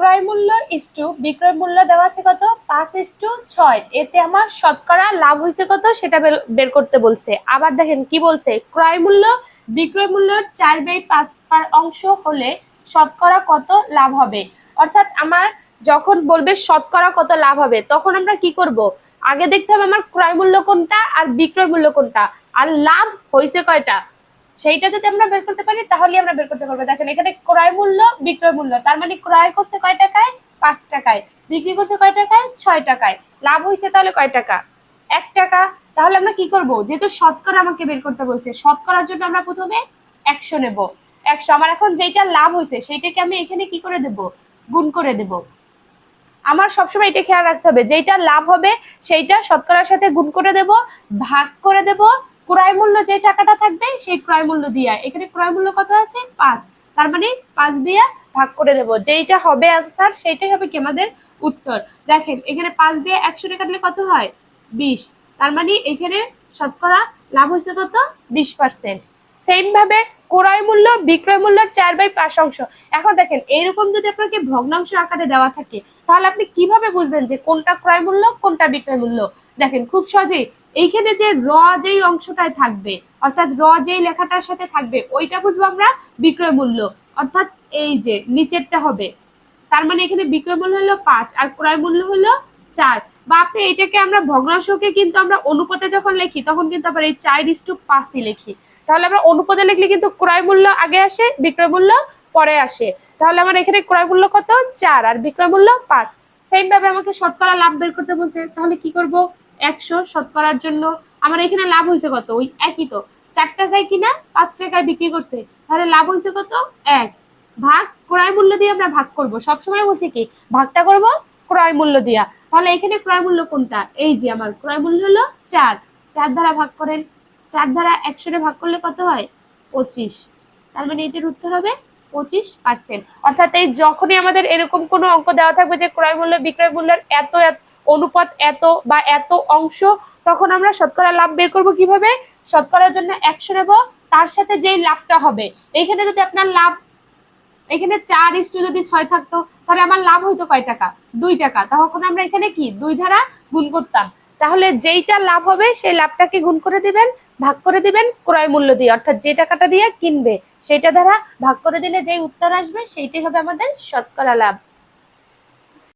ক্রয় মূল্য is to বিক্রয় মূল্য দেওয়া আছে কত? পাঁচ ইস টু ছয়। এতে আমার শতকরা লাভ হয়েছে কত? সেটা বের- বের করতে বলছে। আবার দেখেন কি বলছে? ক্রয় মূল্য, বিক্রয় মূল্যর চার বাই পাঁচ পার অংশ হলে শতকরা কত লাভ হবে? অর্থাৎ আমার যখন বলবে শতকরা কত লাভ হবে, তখন আমরা কি করব? আগে দেখতে হবে আমার ক্রয় মূল্য কোনটা আর বিক্রয় মূল্য কোনটা। আর লাভ হয়েছে কয়টা? সেইটা যদি আমরা বের করতে পারি তাহলে আমরা বের করতে পারব। দেখেন, এখানে ক্রয় মূল্য, বিক্রয় মূল্য। তার মানে ক্রয় করছে কয় টাকায়? পাঁচ টাকায়। বিক্রি করছে কয় টাকায়? ছয় টাকায়। লাভ হয়েছে তাহলে কয় টাকা? এক টাকা। তাহলে আমরা কি করব? যেহেতু শতকরা আমাকে বের করতে বলছে, শতকরার জন্য আমরা প্রথমে একশো নেব। একশো। আমার এখন যেটা লাভ হয়েছে সেইটাকে আমি এখানে কি করে দেব? গুণ করে দেব। আমার সবসময় এটা খেয়াল রাখতে হবে যেটা লাভ হবে, সেইটা শতকরার সাথে গুণ করে দেব, ভাগ করে দেব ক্রয় মূল্য যে টাকাটা থাকবে, সেই ক্রয় মূল্য দিয়া। এখানে ক্রয় মূল্য কত আছে? পাঁচ। তার মানে পাঁচ দিয়া ভাগ করে দেবো। যেইটা হবে আনসার সেইটাই হবে কি আমাদের উত্তর। দেখেন, এখানে পাঁচ দিয়ে একশো কাটলে কত হয়? বিশ। তার মানে এখানে শতকরা লাভ হয়েছে কত? বিশ পার্সেন্ট সেম ভাবে ক্রয় মূল্য, বিক্রয় মূল্য চার বাই পাঁচ অংশ। এখন দেখেন, এইরকম যদি আপনাকে ভগ্নাংশ আকারে দেওয়া থাকে, তাহলে আপনি কীভাবে বুঝবেন যে কোনটা ক্রয় মূল্য, কোনটা বিক্রয় মূল্য? দেখেন, খুব সহজেই এইখানে যে র যেই অংশটায় থাকবে, অর্থাৎ র যেই লেখাটার সাথে থাকবে, ওইটা বুঝব আমরা বিক্রয় মূল্য। অর্থাৎ এই যে নিচেরটা হবে, তার মানে এখানে বিক্রয় মূল্য হলো পাঁচ আর ক্রয় মূল্য হলো চার। বা আপনি এটাকে আমরা ভগ্নাংশকে কিন্তু আমরা অনুপাতে যখন লিখি, তখন কিন্তু আবার এই চার ইস টু পাঁচই লিখি। তাহলে আমরা অনুপাতে লিখলে কিন্তু ক্রয় মূল্য আগে আসে, বিক্রয় মূল্য পরে আসে। তাহলে আমার এখানে ক্রয় মূল্য কত? চার। আর বিক্রয় মূল্য পাঁচ। ভাবে আমাকে শতকরা লাভ বের করতে বলছে, তাহলে কি করব? একশো শতকরার জন্য আমার এখানে লাভ হয়েছে কত? ওই একই তো। চার টাকায় কিনা, পাঁচ টাকায় বিক্রি করছে। তাহলে লাভ হয়েছে কত? এক। ভাগ ক্রয় মূল্য দিয়ে আমরা ভাগ করব। সবসময় বলছি কি? ভাগটা করব, ক্রয় মূল্য দিয়া। তাহলে এখানে ক্রয় মূল্য কোনটা? এই যে আমার ক্রয় মূল্য হলো চার। চার দ্বারা ভাগ করেন। চার দ্বারা একশোরে ভাগ করলে কত হয়? পঁচিশ। তার মানে এটির উত্তর হবে পঁচিশ পার্সেন্ট অর্থাৎ এই যখনই আমাদের এরকম কোনো অঙ্ক দেওয়া থাকবে যে ক্রয় মূল্য, বিক্রয় মূল্যের এত এত- অনুপাত এত বা এত অংশ, তখন আমরা শতকরা লাভ বের করব কীভাবে? শতকরার জন্য একশো নেব। তার সাথে যেই লাভটা হবে। এইখানে যদি আপনার লাভ এখানে চার ইস্টু যদি ছয় থাকতো, তাহলে আমার লাভ হইতো কয় টাকা? দুই টাকা। তখন আমরা এখানে কি? দুই ধারা গুণ করতাম। তাহলে যেইটা লাভ হবে, সেই লাভটাকে গুণ করে দিবেন, ভাগ করে দিবেন, ক্রয় মূল্য দিয়ে। অর্থাৎ যে টাকাটা দিয়ে কিনবে, সেইটা দ্বারা ভাগ করে দিলে যেই উত্তর আসবে, সেইটাই হবে আমাদের শতকরা লাভ।